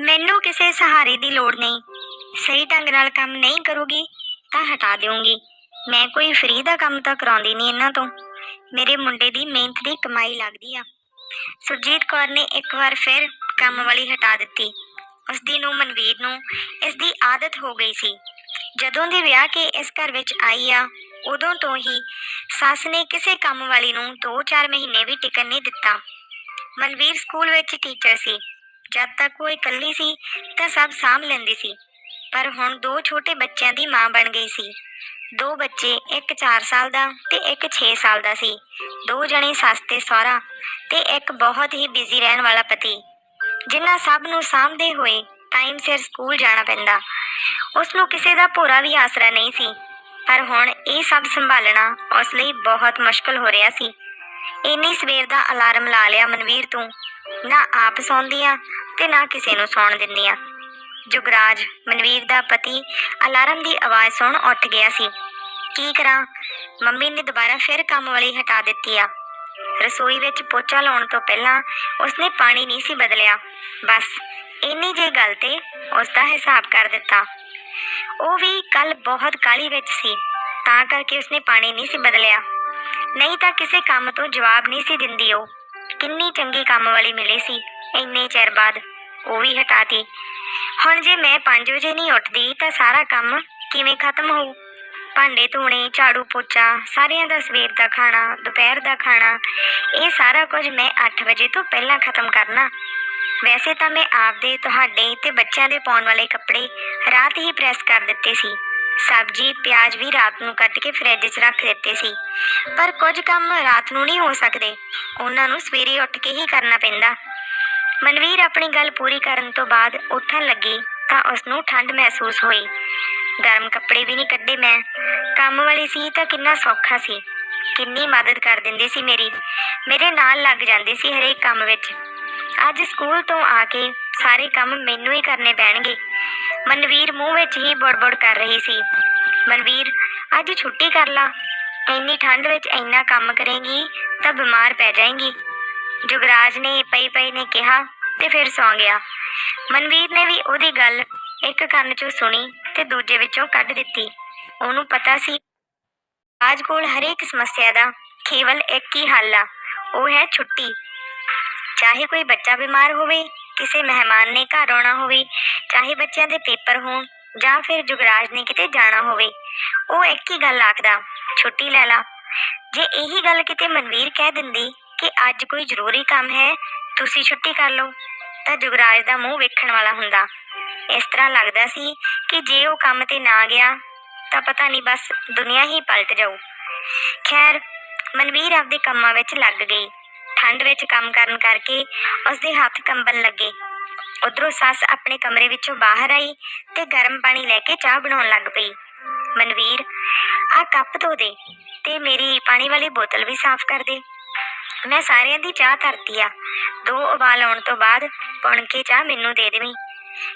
ਮੈਨੂੰ ਕਿਸੇ ਸਹਾਰੇ ਦੀ ਲੋੜ ਨਹੀਂ। ਸਹੀ ਢੰਗ ਨਾਲ ਕੰਮ ਨਹੀਂ ਕਰੂਗੀ ਤਾਂ ਹਟਾ ਦੇਵਾਂਗੀ ਮੈਂ ਕੋਈ ਫ੍ਰੀ ਦਾ ਕੰਮ ਤਾਂ ਕਰਾਉਂਦੀ ਨਹੀਂ ਇਹਨਾਂ ਤੋਂ। ਮੇਰੇ ਮੁੰਡੇ ਦੀ ਮਿਹਨਤ ਦੀ ਕਮਾਈ ਲੱਗਦੀ ਆ। ਸੁਰਜੀਤ ਕੌਰ ਨੇ ਇੱਕ ਵਾਰ ਫਿਰ ਕੰਮ ਵਾਲੀ ਹਟਾ ਦਿੱਤੀ। ਉਸ ਦੀ ਨੂੰ ਮਨਵੀਰ ਨੂੰ ਇਸ ਦੀ ਆਦਤ ਹੋ ਗਈ ਸੀ। ਜਦੋਂ ਦੀ ਵਿਆਹ ਕੇ ਇਸ ਘਰ ਵਿੱਚ ਆਈ ਆ, ਉਦੋਂ ਤੋਂ ਹੀ ਸੱਸ ਨੇ ਕਿਸੇ ਕੰਮ ਵਾਲੀ ਨੂੰ 2-4 ਮਹੀਨੇ ਵੀ ਟਿਕਣ ਨਹੀਂ ਦਿੱਤਾ। ਮਨਵੀਰ ਸਕੂਲ ਵਿੱਚ ਟੀਚਰ ਸੀ। ਜਦ ਤੱਕ ਉਹ ਇਕੱਲੀ ਸੀ ਤਾਂ ਸਭ ਸਾਂਭ ਲੈਂਦੀ ਸੀ। ਪਰ ਹੁਣ ਦੋ ਛੋਟੇ ਬੱਚਿਆਂ ਦੀ ਮਾਂ ਬਣ ਗਈ ਸੀ। ਦੋ ਬੱਚੇ, ਇੱਕ 4 ਸਾਲ ਦਾ ਤੇ ਇੱਕ 6 ਸਾਲ ਦਾ ਸੀ। ਦੋ ਜਣੇ ਸੱਸ ਤੇ ਸਹੁਰਾ ਤੇ ਇੱਕ ਬਹੁਤ ਹੀ ਬਿਜ਼ੀ ਰਹਿਣ ਵਾਲਾ ਪਤੀ। ਜਿਨ੍ਹਾਂ ਸਭ ਨੂੰ ਸਾਂਭਦੇ ਹੋਏ ਟਾਈਮ ਸਿਰ ਸਕੂਲ ਜਾਣਾ ਪੈਂਦਾ। ਉਸ ਨੂੰ ਕਿਸੇ ਦਾ ਭੋਰਾ ਵੀ ਆਸਰਾ ਨਹੀਂ ਸੀ। ਪਰ ਹੁਣ ਇਹ ਸਭ ਸੰਭਾਲਣਾ ਉਸ ਲਈ ਬਹੁਤ ਮੁਸ਼ਕਲ ਹੋ ਰਿਹਾ ਸੀ। ਇੰਨੀ ਸਵੇਰ ਦਾ ਅਲਾਰਮ ਲਾ ਲਿਆ ਮਨਵੀਰ ਤੂੰ। ਨਾ ਆਪ ਸੌਂਦੀ ਆ ਤੇ ਨਾ ਕਿਸੇ ਨੂੰ ਸੌਣ ਦਿੰਦੀ ਆ। ਜੁਗਰਾਜ, ਮਨਵੀਰ ਦਾ ਪਤੀ ਅਲਾਰਮ ਦੀ ਆਵਾਜ਼ ਸੁਣ ਉੱਠ ਗਿਆ ਸੀ। ਕੀ ਕਰਾਂ? ਮੰਮੀ ਨੇ ਦੁਬਾਰਾ ਫਿਰ ਕੰਮ ਵਾਲੀ ਹਟਾ ਦਿੱਤੀ ਆ। ਰਸੋਈ ਵਿੱਚ ਪੋਚਾ ਲਾਉਣ ਤੋਂ ਪਹਿਲਾਂ ਉਸਨੇ ਪਾਣੀ ਨਹੀਂ ਸੀ ਬਦਲਿਆ। ਬਸ, ਇੰਨੀ ਜਿਹੀ ਗੱਲ ਤੇ ਉਸ ਦਾ ਹਿਸਾਬ ਕਰ ਦਿੱਤਾ। ਉਹ ਵੀ ਕੱਲ ਬਹੁਤ ਕਾਲੀ ਵਿੱਚ ਸੀ, ਤਾਂ ਕਰਕੇ ਉਸਨੇ ਪਾਣੀ ਨਹੀਂ ਸੀ ਬਦਲਿਆ। ਨਹੀਂ ਤਾਂ ਕਿਸੇ ਕੰਮ ਤੋਂ ਜਵਾਬ ਨਹੀਂ ਸੀ ਦਿੰਦੀ ਉਹ। ਕਿੰਨੀ ਚੰਗੀ ਕੰਮ ਵਾਲੀ ਮਿਲੀ ਸੀ, ਇੰਨੇ ਚਿਰ ਬਾਅਦ। ਉਹ ਵੀ ਹਟਾਤੀ ਹੁਣ ਜੇ ਮੈਂ 5 ਵਜੇ ਨਹੀਂ ਉੱਠਦੀ, ਤਾਂ ਸਾਰਾ ਕੰਮ ਕਿਵੇਂ ਖਤਮ ਹੋਊ? ਭਾਂਡੇ ਧੋਣੇ, ਝਾੜੂ ਪੋਚਾ, ਸਾਰਿਆਂ ਦਾ ਸਵੇਰ ਦਾ ਖਾਣਾ, ਦੁਪਹਿਰ ਦਾ ਖਾਣਾ, ਇਹ ਸਾਰਾ ਕੁਝ ਮੈਂ 8 ਵਜੇ ਤੋਂ ਪਹਿਲਾਂ ਖਤਮ ਕਰਨਾ। ਵੈਸੇ ਤਾਂ ਮੈਂ ਆਪਦੇ, ਤੁਹਾਡੇ ਤੇ ਬੱਚਿਆਂ ਦੇ ਪਾਉਣ ਵਾਲੇ ਕੱਪੜੇ ਰਾਤ ਹੀ ਪ੍ਰੈਸ ਕਰ ਦਿੱਤੇ ਸੀ। ਸਬਜ਼ੀ, ਪਿਆਜ਼ ਵੀ ਰਾਤ ਨੂੰ ਕੱਟ ਕੇ ਫਰਿੱਜ 'ਚ ਰੱਖ ਦਿੱਤੇ ਸੀ। ਪਰ ਕੁਝ ਕੰਮ ਰਾਤ ਨੂੰ ਨਹੀਂ ਹੋ ਸਕਦੇ। ਉਹਨਾਂ ਨੂੰ ਸਵੇਰੇ ਉੱਠ ਕੇ ਹੀ ਕਰਨਾ ਪੈਂਦਾ। ਮਨਵੀਰ ਆਪਣੀ ਗੱਲ ਪੂਰੀ ਕਰਨ ਤੋਂ ਬਾਅਦ ਉੱਠਣ ਲੱਗੀ ਤਾਂ ਉਸ ਨੂੰ ਠੰਡ ਮਹਿਸੂਸ ਹੋਈ। ਗਰਮ ਕੱਪੜੇ ਵੀ ਨਹੀਂ ਕੱਢੇ ਮੈਂ। ਕੰਮ ਵਾਲੀ ਸੀ ਤਾਂ ਕਿੰਨਾ ਸੌਖਾ ਸੀ। ਕਿੰਨੀ ਮਦਦ ਕਰ ਦਿੰਦੀ ਸੀ ਮੇਰੀ। ਮੇਰੇ ਨਾਲ ਲੱਗ ਜਾਂਦੀ ਸੀ ਹਰੇਕ ਕੰਮ ਵਿੱਚ। ਅੱਜ ਸਕੂਲ ਤੋਂ ਆ ਕੇ ਸਾਰੇ ਕੰਮ ਮੈਨੂੰ ਹੀ ਕਰਨੇ ਪੈਣਗੇ। ਮਨਵੀਰ ਮੂੰਹ ਵਿੱਚ ਹੀ ਬੜਬੜ ਕਰ ਰਹੀ ਸੀ। ਮਨਵੀਰ, ਅੱਜ ਛੁੱਟੀ ਕਰ ਲਾ। ਇੰਨੀ ਠੰਡ ਵਿੱਚ ਇੰਨਾ ਕੰਮ ਕਰੇਂਗੀ ਤਾਂ ਬਿਮਾਰ ਪੈ ਜਾਏਂਗੀ। ਜੁਗਰਾਜ ਨੇ ਪਈ ਪਈ ਨੇ ਕਿਹਾ ਤੇ ਫਿਰ ਸੌਂ ਗਿਆ। ਮਨਵੀਰ ਨੇ ਵੀ ਉਹਦੀ ਗੱਲ ਇੱਕ ਕੰਨ 'ਚੋਂ ਸੁਣੀ ਤੇ ਦੂਜੇ ਵਿੱਚੋਂ ਕੱਢ ਦਿੱਤੀ। ਉਹਨੂੰ ਪਤਾ ਸੀ ਰਾਜ ਕੋਲ ਹਰੇਕ ਸਮੱਸਿਆ ਦਾ ਕੇਵਲ ਇੱਕ ਹੀ ਹੱਲ ਆ, ਉਹ ਹੈ ਛੁੱਟੀ। ਚਾਹੇ ਕੋਈ ਬੱਚਾ ਬਿਮਾਰ ਹੋਵੇ, ਕਿਸੇ ਮਹਿਮਾਨ ਨੇ ਘਰ ਆਉਣਾ ਹੋਵੇ, ਚਾਹੇ ਬੱਚਿਆਂ ਦੇ ਪੇਪਰ ਹੋਣ ਜਾਂ ਫਿਰ ਜੁਗਰਾਜ ਨੇ ਕਿਤੇ ਜਾਣਾ ਹੋਵੇ, ਉਹ ਇੱਕ ਹੀ ਗੱਲ ਆਖਦਾ, ਛੁੱਟੀ ਲੈ ਲਾ। ਜੇ ਇਹੀ ਗੱਲ ਕਿਤੇ ਮਨਵੀਰ ਕਹਿ ਦਿੰਦੀ ਕਿ ਅੱਜ ਕੋਈ ਜ਼ਰੂਰੀ ਕੰਮ ਹੈ, ਤੁਸੀਂ ਛੁੱਟੀ ਕਰ ਲਓ। ਤਾਂ ਜੁਗਰਾਜ ਦਾ ਮੂੰਹ ਵੇਖਣ ਵਾਲਾ ਹੁੰਦਾ। ਇਸ ਤਰ੍ਹਾਂ ਲੱਗਦਾ ਸੀ ਕਿ ਜੇ ਉਹ ਕੰਮ ਤੇ ਨਾ ਗਿਆ, ਤਾਂ ਪਤਾ ਨਹੀਂ ਬਸ ਦੁਨੀਆ ਹੀ ਪਲਟ ਜਾਊ। ਖੈਰ, ਮਨਵੀਰ ਆਪਦੇ ਕੰਮਾਂ ਵਿੱਚ ਲੱਗ ਗਈ। ਠੰਡ ਵਿੱਚ ਕੰਮ ਕਰਨ ਕਰਕੇ ਉਸਦੇ ਹੱਥ ਕੰਬਣ ਲੱਗੇ। ਉਧਰੋਂ ਸੱਸ ਆਪਣੇ ਕਮਰੇ ਵਿੱਚੋਂ ਬਾਹਰ ਆਈ ਤੇ ਗਰਮ ਪਾਣੀ ਲੈ ਕੇ ਚਾਹ ਬਣਾਉਣ ਲੱਗ ਪਈ। ਮਨਵੀਰ ਆ ਕੱਪ ਧੋ ਦੇ ਤੇ ਮੇਰੀ ਪਾਣੀ ਵਾਲੀ ਬੋਤਲ ਵੀ ਸਾਫ਼ ਕਰ ਦੇ। ਮੈਂ ਸਾਰਿਆਂ ਦੀ ਚਾਹ ਧਰਤੀ ਆ। ਦੋ ਉਬਾਲ ਆਉਣ ਤੋਂ ਬਾਅਦ ਪੁਣ ਕੇ ਚਾਹ ਮੈਨੂੰ ਦੇ ਦੇਵੀਂ।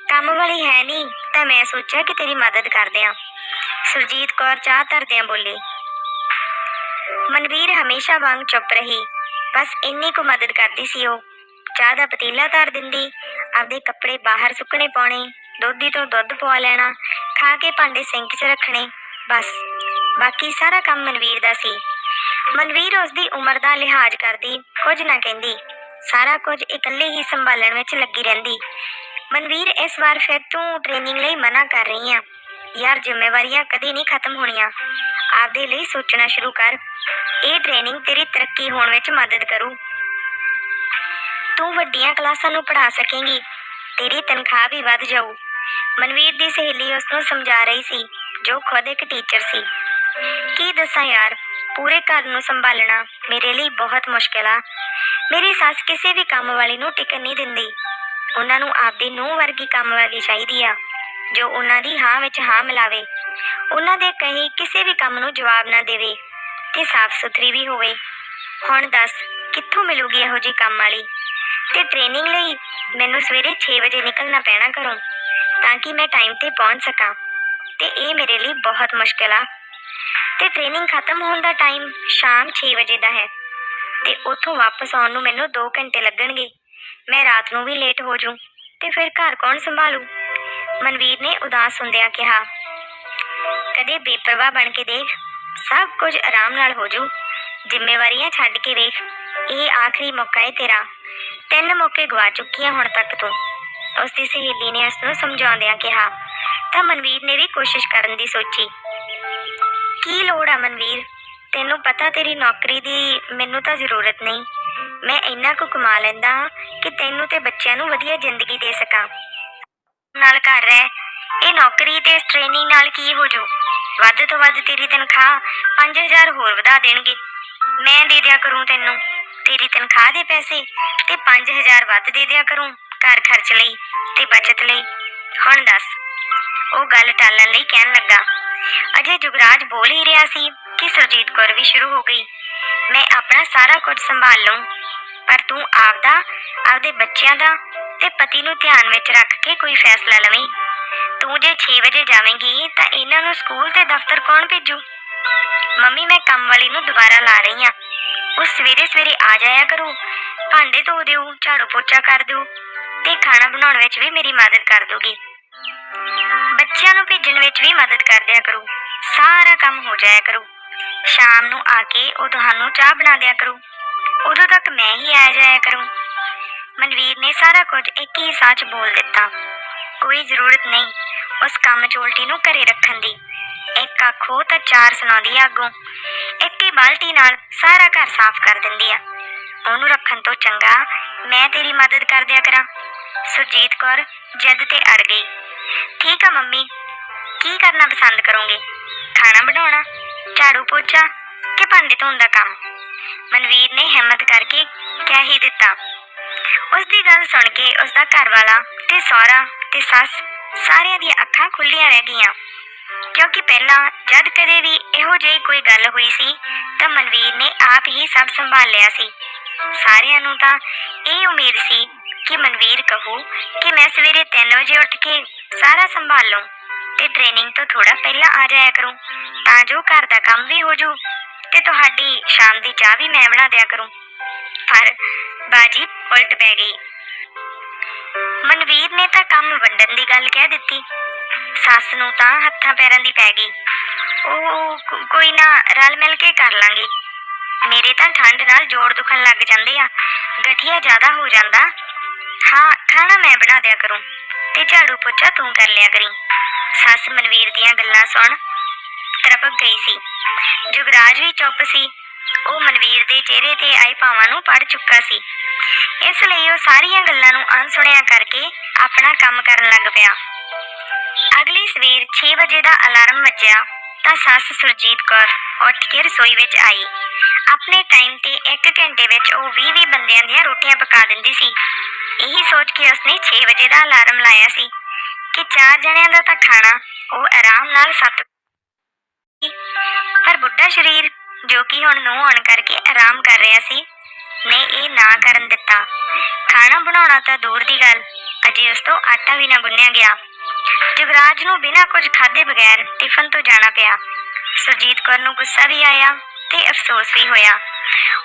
ਕੰਮ ਵਾਲੀ ਹੈ ਨਹੀਂ ਤਾਂ ਮੈਂ ਸੋਚਿਆ ਕਿ ਤੇਰੀ ਮਦਦ ਕਰਦੇ ਆ। ਸੁਰਜੀਤ ਕੌਰ ਚਾਹ ਧਰਦਿਆਂ ਬੋਲੀ, ਮਨਵੀਰ ਹਮੇਸ਼ਾ ਵਾਂਗ ਚੁੱਪ ਰਹੀ, ਬਸ ਇੰਨੀ ਕੁ ਮਦਦ ਕਰਦੀ ਸੀ ਉਹ। ਚਾਹ ਦਾ ਪਤੀਲਾ ਧਰ ਦਿੰਦੀ, ਆਪਦੇ ਕੱਪੜੇ ਬਾਹਰ ਸੁੱਕਣੇ ਪਾਉਣੇ ਦੁੱਧੀ ਤੋਂ ਦੁੱਧ ਪਵਾ ਲੈਣਾ, ਖਾ ਕੇ ਭਾਂਡੇ ਸਿੰਕ 'ਚ ਰੱਖਣੇ, ਬਸ। ਬਾਕੀ ਸਾਰਾ ਕੰਮ ਮਨਵੀਰ ਦਾ ਸੀ। ਮਨਵੀਰ ਉਸ ਦੀ ਉਮਰ ਦਾ ਲਿਹਾਜ਼ ਕਰਦੀ, ਕੁਝ ਨਾ ਕਹਿੰਦੀ। ਸਾਰਾ ਕੁਝ ਇਕੱਲੇ ਹੀ ਸੰਭਾਲਣ ਵਿੱਚ ਲੱਗੀ ਰਹਿੰਦੀ। ਮਨਵੀਰ ਇਸ ਵਾਰ ਫਿਰ ਤੂੰ ਟ੍ਰੇਨਿੰਗ ਲਈ ਮਨਾ ਕਰ ਰਹੀ ਆ। ਯਾਰ ਜ਼ਿੰਮੇਵਾਰੀਆਂ ਕਦੀ ਨਹੀਂ ਖਤਮ ਹੋਣੀਆਂ। ਆਪਦੇ ਲਈ ਸੋਚਣਾ ਸ਼ੁਰੂ ਕਰ। ਇਹ ਟ੍ਰੇਨਿੰਗ ਤੇਰੀ ਤਰੱਕੀ ਹੋਣ ਵਿੱਚ ਮਦਦ ਕਰੂ। ਤੂੰ ਵੱਡੀਆਂ ਕਲਾਸਾਂ ਨੂੰ ਪੜ੍ਹਾ ਸਕੇਂਗੀ। ਤੇਰੀ ਤਨਖਾਹ ਵੀ ਵੱਧ ਜਾਊ। ਮਨਵੀਰ ਦੀ ਸਹੇਲੀ ਉਸ ਨੂੰ ਸਮਝਾ ਰਹੀ ਸੀ, ਜੋ ਖੁਦ ਇੱਕ ਟੀਚਰ ਸੀ। ਕੀ ਦੱਸਾਂ ਯਾਰ ਪੂਰੇ ਘਰ ਨੂੰ ਸੰਭਾਲਣਾ ਮੇਰੇ ਲਈ ਬਹੁਤ ਮੁਸ਼ਕਿਲ ਆ। ਮੇਰੀ ਸੱਸ ਕਿਸੇ ਵੀ ਕੰਮ ਵਾਲੀ ਨੂੰ ਟਿਕਣ ਨਹੀਂ ਦਿੰਦੀ। ਉਹਨਾਂ ਨੂੰ ਆਪਦੀ ਨੂੰਹ ਵਰਗੀ ਕੰਮ ਵਾਲੀ ਚਾਹੀਦੀ ਆ, ਜੋ ਉਹਨਾਂ ਦੀ ਹਾਂ ਵਿੱਚ ਹਾਂ ਮਿਲਾਵੇ। ਉਹਨਾਂ ਦੇ ਕਹੇ ਕਿਸੇ ਵੀ ਕੰਮ ਨੂੰ ਜਵਾਬ ਨਾ ਦੇਵੇ ਤੇ ਸਾਫ਼ ਸੁਥਰੀ ਵੀ ਹੋਵੇ। ਹੁਣ ਦੱਸ, ਕਿੱਥੋਂ ਮਿਲੂਗੀ ਇਹੋ ਜੀ ਕੰਮ ਵਾਲੀ? ਤੇ ਟ੍ਰੇਨਿੰਗ ਲਈ ਮੈਨੂੰ ਸਵੇਰੇ 6 ਵਜੇ ਨਿਕਲਣਾ ਪੈਣਾ ਘਰੋਂ, ਤਾਂ ਕਿ ਮੈਂ ਟਾਈਮ ਤੇ ਪਹੁੰਚ ਸਕਾਂ। ਤੇ ਇਹ ਮੇਰੇ ਲਈ ਬਹੁਤ ਮੁਸ਼ਕਿਲ ਆ। ਤੇ ਟ੍ਰੇਨਿੰਗ ਖਤਮ ਹੋਣ ਦਾ ਟਾਈਮ ਸ਼ਾਮ 6 ਵਜੇ ਦਾ ਹੈ। ਤੇ ਉੱਥੋਂ ਵਾਪਸ ਆਉਣ ਨੂੰ ਮੈਨੂੰ 2 ਘੰਟੇ ਲੱਗਣਗੇ। ਮੈਂ ਰਾਤ ਨੂੰ ਵੀ ਲੇਟ ਹੋ ਜੂ ਤੇ ਫਿਰ ਘਰ ਕੌਣ ਸੰਭਾਲੂ? ਮਨਵੀਰ ਨੇ ਉਦਾਸ ਹੁੰਦਿਆਂ ਕਿਹਾ, ਕਦੇ ਬੇਪਰਵਾਹ ਬਣ ਕੇ ਦੇਖ, ਸਭ ਕੁਝ ਆਰਾਮ ਨਾਲ ਹੋ ਜੂ ਜ਼ਿੰਮੇਵਾਰੀਆਂ ਛੱਡ ਕੇ ਵੇਖ, ਇਹ ਆਖਰੀ ਮੌਕਾ ਹੈ ਤੇਰਾ। ਤਿੰਨ ਮੌਕੇ ਗਵਾ ਚੁੱਕੀ ਹੈ ਹੁਣ ਤੱਕ ਤੂੰ। ਉਸ ਦੀ ਸਹੇਲੀ ਨੇ ਉਸ ਨੂੰ ਸਮਝਾਉਂਦਿਆਂ ਕਿਹਾ, ਤਾਂ ਮਨਵੀਰ ਨੇ ਵੀ ਕੋਸ਼ਿਸ਼ ਕਰਨ ਦੀ ਸੋਚੀ। ਕੀ ਲੋੜ ਆ ਮਨਵੀਰ? ਤੈਨੂੰ ਪਤਾ ਤੇਰੀ ਨੌਕਰੀ ਦੀ ਮੈਨੂੰ ਤਾਂ ਜ਼ਰੂਰਤ ਨਹੀਂ। ਮੈਂ ਇੰਨਾ ਕੁ ਕਮਾ ਲੈਂਦਾ ਕਿ ਤੈਨੂੰ ਤੇ ਬੱਚਿਆਂ ਨੂੰ ਵਧੀਆ ਜ਼ਿੰਦਗੀ ਦੇ ਸਕਾਂ। ਨਾਲ ਕਰ ਰਹਿ, ਇਹ ਨੌਕਰੀ ਤੇ ਟ੍ਰੇਨਿੰਗ ਨਾਲ ਕੀ ਹੋ ਜੂ ਵੱਧ ਤੋਂ ਵੱਧ ਤੇਰੀ ਤਨਖਾਹ 5000 ਹੋਰ ਵਧਾ ਦੇਣਗੇ। ਮੈਂ ਦੇ ਦਿਆ ਕਰੂੰ ਤੈਨੂੰ। ਤੇਰੀ ਤਨਖਾਹ ਦੇ ਪੈਸੇ ਤੇ 5000 ਵੱਧ ਦੇ ਦਿਆ ਕਰੂੰ ਘਰ ਖਰਚ ਲਈ ਤੇ ਬਚਤ ਲਈ। ਹੁਣ ਦੱਸ, ਉਹ ਗੱਲ ਟਾਲਣ ਲਈ ਕਹਿਣ ਲੱਗਾ। ਅਜੇ ਜੁਗਰਾਜ ਬੋਲ ਹੀ ਰਿਹਾ ਸੀ ਕਿ ਸੁਰਜੀਤ ਕੌਰ ਵੀ ਸ਼ੁਰੂ ਹੋ ਗਈ। ਮੈਂ ਆਪਣਾ ਸਾਰਾ ਕੁਝ ਸੰਭਾਲ ਲਵਾਂ ਪਰ ਤੂੰ ਆਪਦਾ, ਆਪਦੇ ਬੱਚਿਆਂ ਦਾ ਤੇ ਪਤੀ ਨੂੰ ਧਿਆਨ ਵਿੱਚ ਰੱਖ ਕੇ ਕੋਈ ਫੈਸਲਾ ਲਵੇਂ। ਤੂੰ ਜੇ 6 ਵਜੇ ਜਾਵੇਂਗੀ ਤਾਂ ਇਹਨਾਂ ਨੂੰ ਸਕੂਲ ਤੇ ਦਫ਼ਤਰ ਕੌਣ ਭੇਜੂ? ਮੰਮੀ, ਮੈਂ ਕੰਮ ਵਾਲੀ ਨੂੰ ਦੁਬਾਰਾ ਲਾ ਰਹੀ ਹਾਂ। ਉਹ ਸਵੇਰੇ ਸਵੇਰੇ ਆ ਜਾਇਆ ਕਰੂ, ਭਾਂਡੇ ਧੋ ਦਿਓ, ਝਾੜੂ ਪੋਚਾ ਕਰ ਦਿਓ ਤੇ ਖਾਣਾ ਬਣਾਉਣ ਵਿੱਚ ਵੀ ਮੇਰੀ ਮਦਦ ਕਰ ਦੋਗੀ ਬੱਚਿਆਂ ਨੂੰ ਭੇਜਣ ਵਿੱਚ ਵੀ ਮਦਦ ਕਰ ਦਿਆ ਕਰੂ। ਸਾਰਾ ਕੰਮ ਹੋ ਜਾਇਆ ਕਰੂ। ਸ਼ਾਮ ਨੂੰ ਆ ਕੇ ਉਹ ਤੁਹਾਨੂੰ ਚਾਹ ਬਣਾ ਦਿਆ ਕਰੋ। ਉਦੋਂ ਤੱਕ ਮੈਂ ਹੀ ਆ ਜਾਇਆ ਕਰੂੰ। ਮਨਵੀਰ ਨੇ ਸਾਰਾ ਕੁਝ ਇੱਕ ਹੀ ਸਾਚ ਬੋਲ ਦਿੱਤਾ। ਕੋਈ ਜ਼ਰੂਰਤ ਨਹੀਂ, ਉਸ ਕੰਮ ਚੋਲਟੀ ਨੂੰ ਘਰੇ ਰੱਖਣ ਦੀ। ਇੱਕ ਆਖੋ ਤਾਂ ਚਾਰ ਸੁਣਾਉਂਦੀ ਆ ਅੱਗੋਂ। ਇੱਕ ਹੀ ਬਾਲਟੀ ਨਾਲ ਸਾਰਾ ਘਰ ਸਾਫ਼ ਕਰ ਦਿੰਦੀ ਆ। ਉਹਨੂੰ ਰੱਖਣ ਤੋਂ ਚੰਗਾ ਮੈਂ ਤੇਰੀ ਮਦਦ ਕਰ ਦਿਆ ਕਰਾਂ। ਸੁਰਜੀਤ ਕੌਰ ਜਦ ਤੇ ਅੜ ਗਈ। ਠੀਕ ਆ ਮੰਮੀ? ਕੀ ਕਰਨਾ ਪਸੰਦ ਕਰੋਗੇ? ਖਾਣਾ ਬਣਾਉਣਾ? ਝਾੜੂ ਪੋਚਾ ਕਿ ਭਾਂਡੇ ਧੋਣ ਦਾ ਕੰਮ? ਮਨਵੀਰ ਨੇ ਹਿੰਮਤ ਕਰਕੇ ਕਹਿ ਹੀ ਦਿੱਤਾ। ਉਸ ਦੀ ਗੱਲ ਸੁਣ ਕੇ ਉਸ ਦਾ ਘਰ ਵਾਲਾ ਤੇ ਸਹੁਰਾ ਤੇ ਸੱਸ ਸਾਰਿਆਂ ਦੀਆਂ ਅੱਖਾਂ ਖੁੱਲੀਆਂ ਰਹਿ ਗਈਆਂ। ਕਿਉਂਕਿ ਪਹਿਲਾਂ ਜਦ ਕਦੇ ਵੀ ਇਹੋ ਜਿਹੀ ਕੋਈ ਗੱਲ ਹੋਈ ਸੀ, ਤਾਂ ਮਨਵੀਰ ਨੇ ਆਪ ਹੀ ਸਭ ਸੰਭਾਲ ਲਿਆ ਸੀ। ਸਾਰਿਆਂ ਨੂੰ ਤਾਂ ਇਹ ਉਮੀਦ ਸੀ ਕਿ ਮਨਵੀਰ ਕਹੂ ਕਿ ਮੈਂ ਸਵੇਰੇ 3 ਵਜੇ ਉੱਠ ਕੇ ਸਾਰਾ ਸੰਭਾਲ ਲਵਾਂ ਤੇ ਟ੍ਰੇਨਿੰਗ ਤੋਂ ਥੋੜਾ ਪਹਿਲਾਂ ਆ ਜਾਇਆ ਕਰੂੰ ਤਾਂ ਜੋ ਘਰ ਦਾ ਕੰਮ ਵੀ ਹੋ ਜੂ ਤੇ ਤੁਹਾਡੀ ਸ਼ਾਮ ਦੀ ਚਾਹ ਵੀ ਮੈਂ ਬਣਾ ਦਿਆ ਕਰੂੰ। ਪਰ ਬਾਜੀ ਉਲਟ ਪੈ ਗਈ। ਮਨਵੀਰ ਨੇ ਤਾਂ ਕੰਮ ਵੰਡਣ ਦੀ ਗੱਲ ਕਹਿ ਦਿੱਤੀ। ਸੱਸ ਨੂੰ ਤਾਂ ਹੱਥਾਂ ਪੈਰਾਂ ਦੀ ਪੈ ਗਈ। ਉਹ ਕੋਈ ਨਾ ਰਲ ਮਿਲ ਕੇ ਕਰ ਲਾਂਗੇ। ਮੇਰੇ ਤਾਂ ਠੰਡ ਨਾਲ ਜੋੜ ਦੁਖਣ ਲੱਗ ਜਾਂਦੇ ਆ। ਗਠੀਆ ਜ਼ਿਆਦਾ ਹੋ ਜਾਂਦਾ। ਹਾਂ, ਖਾਣਾ ਮੈਂ ਬਣਾ ਦਿਆ ਕਰੂੰ। ਤੇ ਝਾੜੂ ਪੋਚਾ ਤੂੰ ਕਰ ਲਿਆ ਕਰੀ। ਸੱਸ ਮਨਵੀਰ ਦੀਆਂ ਗੱਲਾਂ ਸੁਣ। ਤਰਪਕ ਗਈ ਸੀ। ਜੁਗਰਾਜ ਵੀ ਚੁੱਪ ਸੀ। ਉਹ ਮਨਵੀਰ ਦੇ ਚਿਹਰੇ ਤੇ ਆਏ ਭਾਵਾਂ ਨੂੰ ਪੜ ਚੁੱਕਾ ਸੀ। ਇਸ ਲਈ ਉਹ ਸਾਰੀਆਂ ਗੱਲਾਂ ਨੂੰ ਅਣਸੁਣਿਆ ਕਰਕੇ ਆਪਣਾ ਕੰਮ ਕਰਨ ਲੱਗ ਪਿਆ। ਅਗਲੀ ਸਵੇਰ 6 ਵਜੇ ਦਾ ਅਲਾਰਮ ਵੱਜਿਆ, ਤਾਂ ਸੱਸ ਸੁਰਜੀਤ ਕੌਰ ਉੱਠ ਕੇ ਰਸੋਈ ਵਿੱਚ ਆਈ। ਆਪਣੇ ਟਾਈਮ ਤੇ 1 ਘੰਟੇ ਵਿੱਚ ਉਹ 20-20 ਬੰਦਿਆਂ ਦੀਆਂ ਰੋਟੀਆਂ ਪਕਾ ਦਿੰਦੀ ਸੀ। ਇਹੀ ਸੋਚ ਕੇ ਉਸਨੇ 6 ਵਜੇ ਦਾ ਅਲਾਰਮ ਲਾਇਆ ਸੀ ਕਿ ਚਾਰ ਜਣਿਆਂ ਦਾ ਤਾਂ ਖਾਣਾ, ਉਹ ਆਰਾਮ ਨਾਲ ਸੱਤ ਪਰ ਬੁੱਢਾ ਸਰੀਰ, ਜੋ ਕਿ ਹੁਣ ਨੂੰ ਆਉਣ ਕਰਕੇ ਆਰਾਮ ਕਰ ਰਿਹਾ ਸੀ, ਨੇ ਇਹ ਨਾ ਕਰਨ ਦਿੱਤਾ। ਖਾਣਾ ਬਣਾਉਣਾ ਤਾਂ ਦੂਰ ਦੀ ਗੱਲ, ਅਜੇ ਉਸ ਤੋਂ ਆਟਾ ਵੀ ਨਾ ਗੁੰਨਿਆ ਗਿਆ। ਜੁਗਰਾਜ ਨੂੰ ਬਿਨਾਂ ਕੁਝ ਖਾਦੇ ਬਗੈਰ ਟਿਫਨ ਤੋਂ ਜਾਣਾ ਪਿਆ। ਸੁਰਜੀਤ ਕੌਰ ਨੂੰ ਗੁੱਸਾ ਵੀ ਆਇਆ ਤੇ ਅਫਸੋਸ ਵੀ ਹੋਇਆ।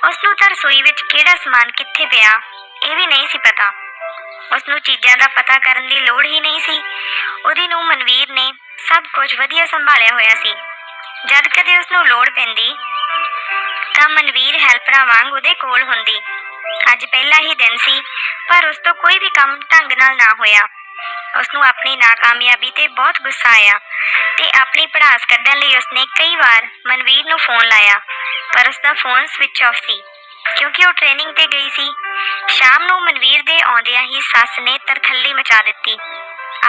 ਉਸ ਨੂੰ ਤਾਂ ਰਸੋਈ ਵਿੱਚ ਕਿਹੜਾ ਸਮਾਨ ਕਿੱਥੇ ਪਿਆ, ਇਹ ਵੀ ਨਹੀਂ ਸੀ ਪਤਾ। ਉਸ ਨੂੰ ਚੀਜ਼ਾਂ ਦਾ ਪਤਾ ਕਰਨ ਦੀ ਲੋੜ ਹੀ ਨਹੀਂ ਸੀ। ਉਹਦੀ ਨੂੰ ਮਨਵੀਰ ਨੇ ਸਭ ਕੁਝ ਵਧੀਆ ਸੰਭਾਲਿਆ ਹੋਇਆ ਸੀ। ਜਦ ਕਦੇ ਉਸ ਨੂੰ ਲੋੜ ਪੈਂਦੀ, ਤਾਂ ਮਨਵੀਰ ਹੈਲਪਰਾਂ ਵਾਂਗ ਉਹਦੇ ਕੋਲ ਹੁੰਦੀ। ਅੱਜ ਪਹਿਲਾ ਹੀ ਦਿਨ ਸੀ, ਪਰ ਉਸ ਤੋਂ ਕੋਈ ਵੀ ਕੰਮ ਢੰਗ ਨਾਲ ਨਾ ਹੋਇਆ। ਉਸ ਨੂੰ ਆਪਣੀ ਨਾਕਾਮਯਾਬੀ ਤੇ ਬਹੁਤ ਗੁੱਸਾ ਆਇਆ ਤੇ ਆਪਣੀ ਪੜਾਸ ਕੱਢਣ ਲਈ ਉਸਨੇ ਕਈ ਵਾਰ ਮਨਵੀਰ ਨੂੰ ਫੋਨ ਲਾਇਆ, ਪਰ ਉਸ ਦਾ ਫੋਨ ਸਵਿਚ ਆਫ ਸੀ। ਕਿਉਂਕਿ ਉਹ ਟ੍ਰੇਨਿੰਗ ਤੇ ਗਈ ਸੀ। ਸ਼ਾਮ ਨੂੰ ਮਨਵੀਰ ਦੇ ਆਉਂਦਿਆਂ ਹੀ ਸੱਸ ਨੇ ਤਰਥੱਲੀ ਮਚਾ ਦਿੱਤੀ।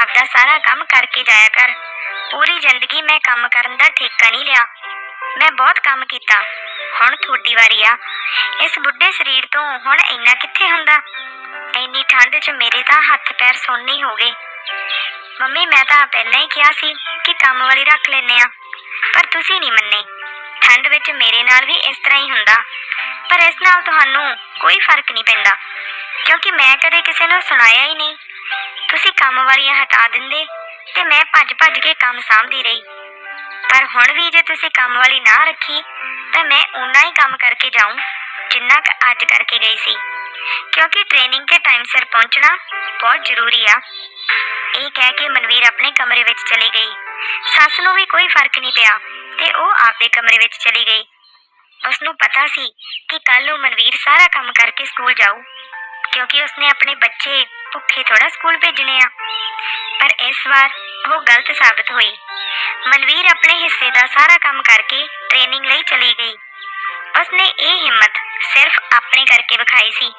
ਆਪਦਾ ਸਾਰਾ ਕੰਮ ਕਰਕੇ ਜਾਇਆ ਕਰ। ਪੂਰੀ ਜ਼ਿੰਦਗੀ ਮੈਂ ਕੰਮ ਕਰਨ ਦਾ ਠੇਕਾ ਨਹੀਂ ਲਿਆ। ਮੈਂ ਬਹੁਤ ਕੰਮ ਕੀਤਾ। ਹੁਣ ਤੁਹਾਡੀ ਵਾਰੀ ਆ। ਇਸ ਬੁੱਢੇ ਸਰੀਰ ਤੋਂ ਹੁਣ ਇੰਨਾ ਕਿੱਥੇ ਹੁੰਦਾ? ਇੰਨੀ ਠੰਡ 'ਚ ਮੇਰੇ ਤਾਂ ਹੱਥ ਪੈਰ ਸੋਨੇ ਹੋ ਗਏ। ਮੰਮੀ, ਮੈਂ ਤਾਂ ਪਹਿਲਾਂ ਹੀ ਕਿਹਾ ਸੀ ਕਿ ਕੰਮ ਵਾਲੀ ਰੱਖ ਲੈਨੇ ਆ ਪਰ ਤੁਸੀਂ ਨਹੀਂ ਮੰਨੇ। ਠੰਡ ਵਿੱਚ ਮੇਰੇ ਨਾਲ ਵੀ ਇਸ ਤਰ੍ਹਾਂ ਹੀ ਹੁੰਦਾ। ਪਰ ਇਸ ਨਾਲ ਤੁਹਾਨੂੰ ਕੋਈ ਫ਼ਰਕ ਨਹੀਂ ਪੈਂਦਾ, ਕਿਉਂਕਿ ਮੈਂ ਕਦੇ ਕਿਸੇ ਨੂੰ ਸੁਣਾਇਆ ਹੀ ਨਹੀਂ। ਤੁਸੀਂ ਕੰਮ ਵਾਲੀਆਂ ਹਟਾ ਦਿੰਦੇ ਤੇ ਮੈਂ ਭੱਜ ਭੱਜ ਕੇ ਕੰਮ ਸਾਂਭਦੀ ਰਹੀ। ਪਰ ਹੁਣ ਵੀ ਜੇ ਤੁਸੀਂ ਕੰਮ ਵਾਲੀ ਨਾ ਰੱਖੀ, ਤਾਂ ਮੈਂ ਉਨਾ ਹੀ ਕੰਮ ਕਰਕੇ ਜਾਊਂ ਜਿੰਨਾ ਕੁ ਅੱਜ ਕਰਕੇ ਗਈ ਸੀ। ਕਿਉਂਕਿ ਟ੍ਰੇਨਿੰਗ ਤੇ ਟਾਈਮ ਸਿਰ ਪਹੁੰਚਣਾ ਬਹੁਤ ਜ਼ਰੂਰੀ ਆ। ਇਹ ਕਹਿ ਕੇ ਮਨਵੀਰ ਆਪਣੇ ਕਮਰੇ ਵਿੱਚ ਚਲੀ ਗਈ। ਸੱਸ ਨੂੰ ਵੀ ਕੋਈ ਫ਼ਰਕ ਨਹੀਂ ਪਿਆ ਤੇ ਉਹ ਆਪਦੇ ਕਮਰੇ ਵਿੱਚ ਚਲੀ ਗਈ। ਉਸ ਨੂੰ ਪਤਾ ਸੀ ਕਿ ਕੱਲ ਨੂੰ ਮਨਵੀਰ ਸਾਰਾ ਕੰਮ ਕਰਕੇ ਸਕੂਲ ਜਾਊ, ਕਿਉਂਕਿ ਉਸਨੇ ਆਪਣੇ ਬੱਚੇ ਭੁੱਖੇ ਥੋੜਾ ਸਕੂਲ ਭੇਜਣੇ ਆ। ਪਰ ਇਸ ਵਾਰ ਉਹ ਗਲਤ ਸਾਬਤ ਹੋਈ। ਮਨਵੀਰ ਆਪਣੇ ਹਿੱਸੇ ਦਾ ਸਾਰਾ ਕੰਮ ਕਰਕੇ ਟ੍ਰੇਨਿੰਗ ਲਈ ਚਲੀ ਗਈ। ਉਸਨੇ ਇਹ ਹਿੰਮਤ ਸਿਰਫ ਆਪਣੇ ਕਰਕੇ ਵਿਖਾਈ ਸੀ।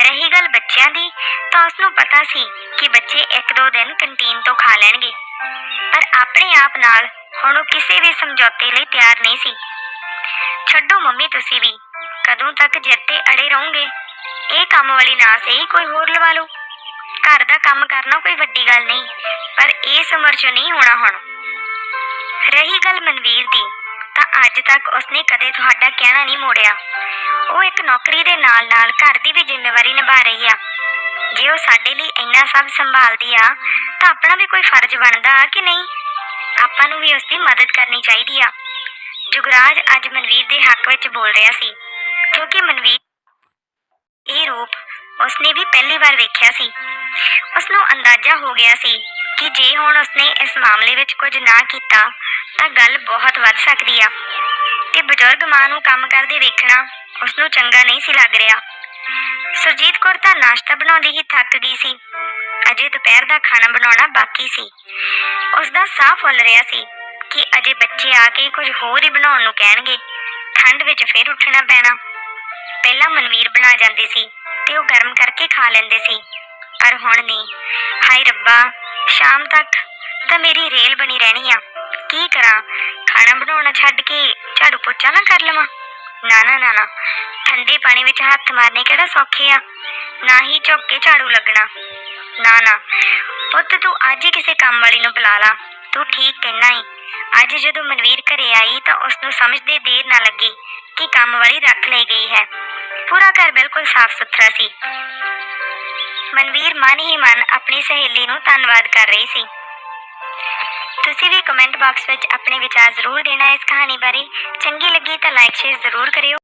ਰਹੀ ਗੱਲ ਬੱਚਿਆਂ ਦੀ, ਤਾਂ ਉਸਨੂੰ ਪਤਾ ਸੀ ਕਿ ਬੱਚੇ ਇੱਕ ਦੋ ਦਿਨ ਕੰਟੀਨ ਤੋਂ ਖਾ ਲੈਣਗੇ। ਪਰ ਆਪਣੇ ਆਪ ਨਾਲ ਹੁਣ ਉਹ ਕਿਸੇ ਵੀ ਸਮਝੌਤੇ ਲਈ ਤਿਆਰ ਨਹੀਂ ਸੀ। ਛੱਡੋ ਮੰਮੀ ਤੁਸੀਂ ਵੀ। ਕਦੋਂ ਤੱਕ ਜਿੱਤੇ ਅੜੇ ਰਹੋਗੇ। ਇਹ ਕੰਮ ਵਾਲੀ ਨਾ ਸਹੀ ਕੋਈ ਹੋਰ ਲਵਾ ਲਓ। ਘਰ ਦਾ ਕੰਮ ਕਰਨਾ ਕੋਈ ਵੱਡੀ ਗੱਲ ਨਹੀਂ, ਪਰ ਇਸ ਉਮਰ 'ਚ ਨਹੀਂ ਹੋਣਾ ਹੁਣ। ਰਹੀ ਗੱਲ ਮਨਵੀਰ ਦੀ, ਤਾਂ ਅੱਜ ਤੱਕ ਉਸਨੇ ਕਦੇ ਤੁਹਾਡਾ ਕਹਿਣਾ ਨਹੀਂ ਮੋੜਿਆ। ਉਹ ਇੱਕ ਨੌਕਰੀ ਦੇ ਨਾਲ-ਨਾਲ ਘਰ ਦੀ ਵੀ ਜ਼ਿੰਮੇਵਾਰੀ ਨਿਭਾ ਰਹੀ ਆ। ਜੇ ਉਹ ਸਾਡੇ ਲਈ ਇੰਨਾ ਸਭ ਸੰਭਾਲਦੀ ਆ, ਤਾਂ ਆਪਣਾ ਵੀ ਕੋਈ ਫਰਜ਼ ਬਣਦਾ ਆ ਕਿ ਨਹੀਂ? ਆਪਾਂ ਨੂੰ ਵੀ ਉਸ ਦੀ ਮਦਦ ਕਰਨੀ ਚਾਹੀਦੀ ਆ। ਜੁਗਰਾਜ ਅੱਜ ਮਨਵੀਰ ਦੇ ਹੱਕ ਵਿੱਚ ਬੋਲ ਰਿਹਾ ਸੀ ਕਿਉਂਕਿ ਮਨਵੀਰ ਇਹ ਰੂਪ ਉਸਨੇ ਵੀ ਪਹਿਲੀ ਵਾਰ ਵੇਖਿਆ ਸੀ। ਉਸਨੂੰ ਅੰਦਾਜ਼ਾ ਹੋ ਗਿਆ ਸੀ ਕਿ ਜੇ ਹੁਣ ਉਸਨੇ ਇਸ ਮਾਮਲੇ ਵਿੱਚ ਕੁਝ ਨਾ ਕੀਤਾ, ਤਾਂ ਗੱਲ ਬਹੁਤ ਵੱਧ ਸਕਦੀ ਆ। ਤੇ ਬਜ਼ੁਰਗ ਮਾਂ ਨੂੰ ਕੰਮ ਕਰਦੇ ਵੇਖਣਾ ਉਸਨੂੰ ਚੰਗਾ ਨਹੀਂ ਸੀ ਲੱਗ ਰਿਹਾ। ਸੁਰਜੀਤ ਕੌਰ ਤਾਂ ਨਾਸ਼ਤਾ ਬਣਾਉਂਦੀ ਹੀ ਥੱਕ ਗਈ ਸੀ। ਅਜੇ ਦੁਪਹਿਰ ਦਾ ਖਾਣਾ ਬਣਾਉਣਾ ਬਾਕੀ ਸੀ। ਉਸ ਦਾ ਸਾਹ ਫੁੱਲ ਰਿਹਾ ਸੀ। ਕਿ ਅਜੇ ਬੱਚੇ ਆ ਕੇ ਕੁਝ ਹੋਰ ਹੀ ਬਣਾਉਣ ਨੂੰ ਕਹਿਣਗੇ। ਠੰਡ ਵਿੱਚ ਫੇਰ ਉੱਠਣਾ ਪੈਣਾ। ਪਹਿਲਾਂ ਮਨਵੀਰ ਬਣਾ ਜਾਂਦੀ ਸੀ ਤੇ ਉਹ ਗਰਮ ਕਰਕੇ ਖਾ ਲੈਂਦੇ ਸੀ। ਪਰ ਹੁਣ ਨਹੀਂ। ਹਾਏ ਰੱਬਾ, ਸ਼ਾਮ ਤੱਕ ਤਾਂ ਮੇਰੀ ਰੇਲ ਬਣੀ ਰਹਿਣੀ ਆ। ਕੀ ਕਰਾਂ? ਖਾਣਾ ਬਣਾਉਣਾ ਛੱਡ ਕੇ ਝਾੜੂ ਪੋਚਾ ਨਾ ਕਰ ਲਵਾਂ। ਨਾ ਨਾ ਨਾ ਨਾ। ਠੰਡੇ ਪਾਣੀ ਵਿੱਚ ਹੱਥ ਮਾਰਨੇ ਕਿਹੜਾ ਸੌਖੇ ਆ। ਨਾ ਹੀ ਝੁੱਕ ਕੇ ਝਾੜੂ ਲੱਗਣਾ। ਨਾ ਨਾ। ਪੁੱਤ, ਤੂੰ ਅੱਜ ਹੀ ਕਿਸੇ ਕੰਮ ਵਾਲੀ ਨੂੰ ਬੁਲਾ ਲਾ। ਤੂੰ ਠੀਕ ਕਹਿਣਾ ਈ। ਅੱਜ ਜਦੋਂ ਮਨਵੀਰ ਘਰੇ ਆਈ ਤਾਂ ਉਸ ਨੂੰ ਸਮਝਦੇ ਦੇਰ ਨਾ ਲੱਗੀ ਕਿ ਕੰਮ ਵਾਲੀ ਰੱਖ ਲਈ ਗਈ ਹੈ। ਪੂਰਾ ਘਰ ਬਿਲਕੁਲ ਸਾਫ਼ ਸੁਥਰਾ ਸੀ। ਮਨਵੀਰ ਮਨ ਹੀ ਮਨ ਆਪਣੀ ਸਹੇਲੀ ਨੂੰ ਧੰਨਵਾਦ ਕਰ ਰਹੀ ਸੀ। ਤੁਸੀਂ ਵੀ ਕਮੈਂਟ ਬਾਕਸ ਵਿੱਚ ਆਪਣੇ ਵਿਚਾਰ ਜ਼ਰੂਰ ਦੇਣਾ ਇਸ ਕਹਾਣੀ ਬਾਰੇ। ਚੰਗੀ ਲੱਗੀ ਤਾਂ ਲਾਈਕ ਸ਼ੇਅਰ ਜ਼ਰੂਰ ਕਰਿਓ।